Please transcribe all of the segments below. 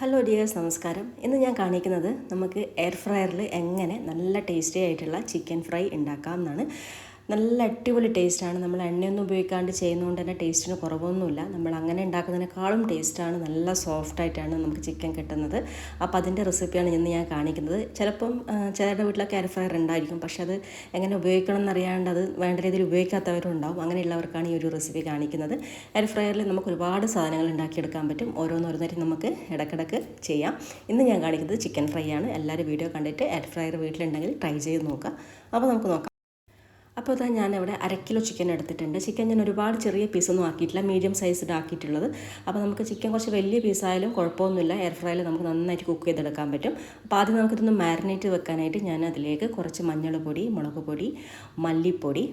Hello dears നമസ്കാരം. ഇന്ന് ഞാൻ കാണിക്കുന്നത് നമുക്ക് എയർ ഫ്രയറിൽ എങ്ങനെ നല്ല ടേസ്റ്റി ആയിട്ടുള്ള ചിക്കൻ ഫ്രൈ ഉണ്ടാക്കാം എന്നാണ് നല്ല അടിപൊളി ടേസ്റ്റാണ് നമ്മൾ എണ്ണയൊന്നും ഉപയോഗിക്കാണ്ട് ചെയ്യുന്നതുകൊണ്ട് തന്നെ ടേസ്റ്റിന് കുറവൊന്നുമില്ല. നമ്മൾ അങ്ങനെ ഉണ്ടാക്കുന്നതിനേക്കാളും ടേസ്റ്റാണ് നല്ല സോഫ്റ്റായിട്ടാണ് നമുക്ക് ചിക്കൻ കിട്ടുന്നത്. അപ്പോൾ അതിന്റെ റെസിപ്പിയാണ് ഇന്ന് ഞാൻ കാണിക്കുന്നത്. ചിലപ്പം ചിലരുടെ വീട്ടിലൊക്കെ എയർ ഫ്രയർ ഉണ്ടായിരിക്കും. പക്ഷേ അത് എങ്ങനെ ഉപയോഗിക്കണം എന്നറിയാണ്ട് അത് വേണ്ട രീതിയിൽ ഉപയോഗിക്കാത്തവരും ഉണ്ടാവും. അങ്ങനെയുള്ളവർക്കാണ് ഈ ഒരു റെസിപ്പി കാണിക്കുന്നത്. എയർ ഫ്രയറിൽ നമുക്ക് ഒരുപാട് സാധനങ്ങൾ ഉണ്ടാക്കിയെടുക്കാൻ പറ്റും. ഓരോന്നോരോന്നായിട്ട് നമുക്ക് ഇടക്കിടക്ക് ചെയ്യാം. ഇന്ന് ഞാൻ കാണിക്കുന്നത് ചിക്കൻ ഫ്രൈ ആണ്. എല്ലാവരും വീഡിയോ കണ്ടിട്ട് എയർ ഫ്രയർ വീട്ടിലുണ്ടെങ്കിൽ ട്രൈ ചെയ്ത് നോക്കാം അപ്പോൾ നമുക്ക് നോക്കാം. അപ്പോൾ ഇതാ ഞാനിവിടെ അര കിലോ ചിക്കൻ എടുത്തിട്ടുണ്ട്. ചിക്കൻ ഞാൻ ഒരുപാട് ചെറിയ പീസൊന്നും ആക്കിയിട്ടില്ല. മീഡിയം സൈസ്ഡ് ആക്കിയിട്ടുള്ളത്. അപ്പോൾ നമുക്ക് ചിക്കൻ കുറച്ച് വലിയ പീസായാലും കുഴപ്പമൊന്നുമില്ല. എയർ ഫ്രൈയിൽ നമുക്ക് നന്നായിട്ട് കുക്ക് ചെയ്തെടുക്കാൻ പറ്റും. അപ്പോൾ ആദ്യം നമുക്കിതൊന്ന് മാരിനേറ്റ് വെക്കാനായിട്ട് ഞാൻ അതിലേക്ക് കുറച്ച് മഞ്ഞൾ പൊടി മുളക് പൊടി മല്ലിപ്പൊടി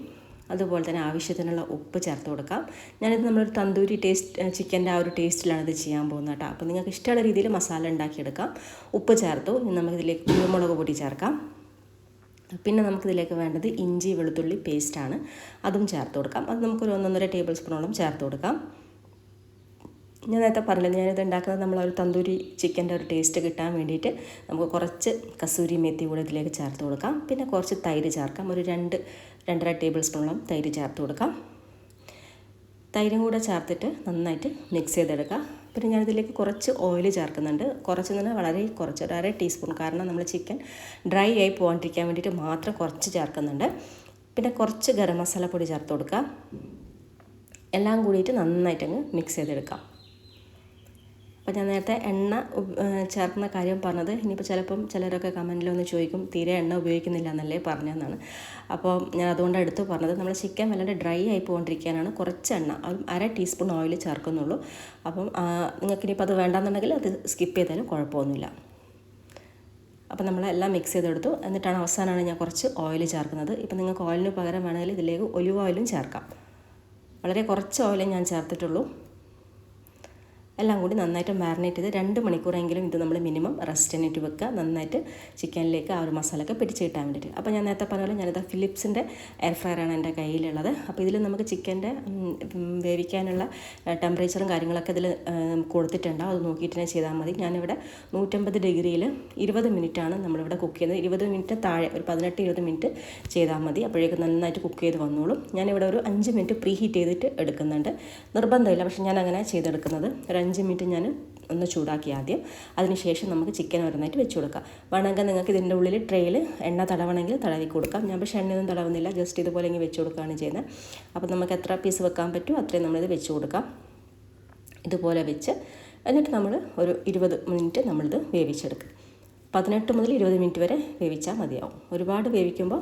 അതുപോലെ തന്നെ ആവശ്യത്തിനുള്ള ഉപ്പ് ചേർത്ത് കൊടുക്കാം. ഞാനിത് നമ്മളൊരു തന്തൂരി ടേസ്റ്റ് ചിക്കന്റെ ആ ഒരു ടേസ്റ്റിലാണ് ഇത് ചെയ്യാൻ പോകുന്നത് കേട്ടോ. അപ്പോൾ നിങ്ങൾക്ക് ഇഷ്ടമുള്ള രീതിയിൽ മസാല ഉണ്ടാക്കിയെടുക്കാം. ഉപ്പ് ചേർത്തു. നമുക്കിതിലേക്ക് കുരുമുളക് പൊടി ചേർക്കാം. പിന്നെ നമുക്കിതിലേക്ക് വേണ്ടത് ഇഞ്ചി വെളുത്തുള്ളി പേസ്റ്റാണ് അതും ചേർത്ത് കൊടുക്കാം. അത് നമുക്കൊരു ഒന്നൊന്നര ടേബിൾ സ്പൂണോളം ചേർത്ത് കൊടുക്കാം. ഞാൻ നേരത്തെ പറഞ്ഞില്ല ഞാനിത് ഉണ്ടാക്കുന്നത് നമ്മൾ ഒരു തന്തൂരി ചിക്കന്റെ ഒരു ടേസ്റ്റ് കിട്ടാൻ വേണ്ടിയിട്ട് നമുക്ക് കുറച്ച് കസൂരി മേത്തി കൂടെ ഇതിലേക്ക് ചേർത്ത് കൊടുക്കാം. പിന്നെ കുറച്ച് തൈര് ചേർക്കാം. ഒരു രണ്ട് രണ്ടര ടേബിൾ സ്പൂണോളം തൈര് ചേർത്ത് കൊടുക്കാം. തൈരും കൂടെ ചേർത്തിട്ട് നന്നായിട്ട് മിക്സ് ചെയ്തെടുക്കുക പിന്നെ ഞാനിതിലേക്ക് കുറച്ച് ഓയിൽ ചേർക്കുന്നുണ്ട്. കുറച്ച് തന്നെ വളരെ കുറച്ച് ഒരു അര ടീസ്പൂൺ കാരണം നമ്മൾ ചിക്കൻ ഡ്രൈ ആയി പോകാണ്ടിരിക്കാൻ വേണ്ടിയിട്ട് മാത്രം കുറച്ച് ചേർക്കുന്നുണ്ട്. പിന്നെ കുറച്ച് ഗരം മസാല പൊടി ചേർത്ത് കൊടുക്കുക. എല്ലാം കൂടിയിട്ട് നന്നായിട്ടങ്ങ് മിക്സ് ചെയ്തെടുക്കാം. അപ്പോൾ ഞാൻ നേരത്തെ എണ്ണ ചേർക്കുന്ന കാര്യം പറഞ്ഞത്. ഇനിയിപ്പോൾ ചിലപ്പം ചിലരൊക്കെ കമന്റിൽ ഒന്ന് ചോദിക്കും തീരെ എണ്ണ ഉപയോഗിക്കുന്നില്ല എന്നല്ലേ പറഞ്ഞതെന്നാണ്. അപ്പോൾ ഞാൻ അതുകൊണ്ട് എടുത്ത് പറഞ്ഞത്. നമ്മൾ ചിക്കൻ വല്ലാണ്ട് ഡ്രൈ ആയി പോകൊണ്ടിരിക്കാനാണ് കുറച്ച് എണ്ണ അര ടീസ്പൂൺ ഓയിൽ ചേർക്കുന്നുള്ളൂ. അപ്പം നിങ്ങൾക്ക് ഇനിയിപ്പോൾ അത് വേണ്ടാന്നുണ്ടെങ്കിൽ അത് സ്കിപ്പ് ചെയ്താലും കുഴപ്പമൊന്നുമില്ല. അപ്പോൾ നമ്മളെല്ലാം മിക്സ് ചെയ്തെടുത്തു. എന്നിട്ടാണ് അവസാനമാണ് ഞാൻ കുറച്ച് ഓയിൽ ചേർക്കുന്നത്. ഇപ്പം നിങ്ങൾക്ക് ഓയിലിന് പകരം വേണമെങ്കിൽ ഇതിലേക്ക് ഒലിവ് ഓയിലും ചേർക്കാം. വളരെ കുറച്ച് ഓയിലേ ഞാൻ ചേർത്തിട്ടുള്ളൂ. എല്ലാം കൂടി നന്നായിട്ട് മാറിനേറ്റ് ചെയ്ത് രണ്ട് മണിക്കൂറെങ്കിലും ഇത് നമ്മൾ മിനിമം റെസ്റ്റിനായിട്ട് വെക്കുക. നന്നായിട്ട് ചിക്കനിലേക്ക് ആ ഒരു മസാലയൊക്കെ പിടിച്ച് കിട്ടാൻ വേണ്ടിയിട്ട്. അപ്പോൾ ഞാൻ നേരത്തെ പറഞ്ഞ പോലെ ഞാനിത് ഫിലിപ്സിന്റെ എയർ ഫ്രയറാണ് എന്റെ കയ്യിലുള്ളത്. അപ്പോൾ ഇതിൽ നമുക്ക് ചിക്കന്റെ വേവിക്കാനുള്ള ടെമ്പറേച്ചറും കാര്യങ്ങളൊക്കെ ഇതിൽ കൊടുത്തിട്ടുണ്ടാവും അത് നോക്കിയിട്ട് ചെയ്താൽ മതി. ഞാനിവിടെ നൂറ്റമ്പത് ഡിഗ്രിയിൽ ഇരുപത് മിനിറ്റാണ് നമ്മളിവിടെ കുക്ക് ചെയ്യുന്നത്. ഇരുപത് മിനിറ്റ് താഴെ ഒരു പതിനെട്ട് ഇരുപത് മിനിറ്റ് ചെയ്താൽ മതി. അപ്പോഴേക്കും നന്നായിട്ട് കുക്ക് ചെയ്ത് വന്നോളും. ഞാനിവിടെ ഒരു അഞ്ച് മിനിറ്റ് പ്രീ ഹീറ്റ് ചെയ്തിട്ട് എടുക്കുന്നുണ്ട്. നിർബന്ധമില്ല. പക്ഷേ ഞാൻ അങ്ങനെ ചെയ്തെടുക്കുന്നത്. ഒരു അഞ്ച് മിനിറ്റ് ഞാൻ ഒന്ന് ചൂടാക്കി ആദ്യം. അതിനുശേഷം നമുക്ക് ചിക്കൻ ഓരോന്നായിട്ട് വെച്ച് കൊടുക്കാം. വേണമെങ്കിൽ നിങ്ങൾക്ക് ഇതിന്റെ ഉള്ളിൽ ട്രെയിൽ എണ്ണ തടവണമെങ്കിൽ തടവി കൊടുക്കാം. ഞാൻ പക്ഷേ എണ്ണയൊന്നും തടവുന്നില്ല. ജസ്റ്റ് ഇതുപോലെ ഇങ്ങനെ വെച്ച് കൊടുക്കുകയാണ് ചെയ്യുന്നത്. അപ്പോൾ നമുക്ക് എത്ര പീസ് വെക്കാൻ പറ്റുമോ അത്രയും നമ്മളിത് വെച്ച് കൊടുക്കാം. ഇതുപോലെ വെച്ച് എന്നിട്ട് നമ്മൾ ഒരു ഇരുപത് മിനിറ്റ് നമ്മളിത് വേവിച്ചെടുക്കും. പതിനെട്ട് മുതൽ ഇരുപത് മിനിറ്റ് വരെ വേവിച്ചാൽ മതിയാവും. ഒരുപാട് വേവിക്കുമ്പോൾ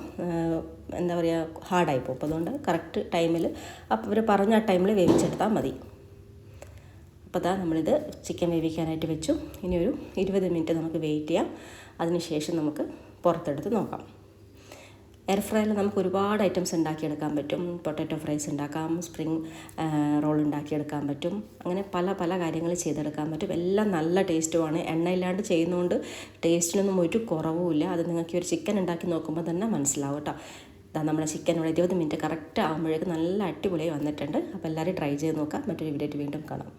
എന്താ പറയുക ഹാർഡായി പോകും. അപ്പോൾ അതുകൊണ്ട് കറക്റ്റ് ടൈമിൽ അപ്പോൾ അവർ പറഞ്ഞ ആ ടൈമിൽ വേവിച്ചെടുത്താൽ മതി. അപ്പോൾ അതാ നമ്മളിത് ചിക്കൻ വേവിക്കാനായിട്ട് വെച്ചു. ഇനി ഒരു ഇരുപത് മിനിറ്റ് നമുക്ക് വെയിറ്റ് ചെയ്യാം. അതിനുശേഷം നമുക്ക് പുറത്തെടുത്ത് നോക്കാം. എയർ ഫ്രൈയിൽ നമുക്ക് ഒരുപാട് ഐറ്റംസ് ഉണ്ടാക്കിയെടുക്കാൻ പറ്റും. പൊട്ടാറ്റോ ഫ്രൈസ് ഉണ്ടാക്കാം സ്പ്രിങ് റോൾ ഉണ്ടാക്കിയെടുക്കാൻ പറ്റും. അങ്ങനെ പല പല കാര്യങ്ങൾ ചെയ്തെടുക്കാൻ പറ്റും. എല്ലാം നല്ല ടേസ്റ്റുമാണ്. എണ്ണയില്ലാണ്ട് ചെയ്യുന്നതുകൊണ്ട് ടേസ്റ്റിനൊന്നും ഒരു കുറവുമില്ല അത് നിങ്ങൾക്ക് ഒരു ചിക്കൻ ഉണ്ടാക്കി നോക്കുമ്പോൾ തന്നെ മനസ്സിലാവും കേട്ടോ. നമ്മുടെ ചിക്കൻ ഇവിടെ ഇരുപത് മിനിറ്റ് കറക്റ്റ് ആകുമ്പോഴേക്കും നല്ല അടിപൊളിയായി വന്നിട്ടുണ്ട്. അപ്പോൾ എല്ലാവരും ട്രൈ ചെയ്ത് നോക്കാം. മറ്റൊരു വീഡിയോ വീണ്ടും കാണാം.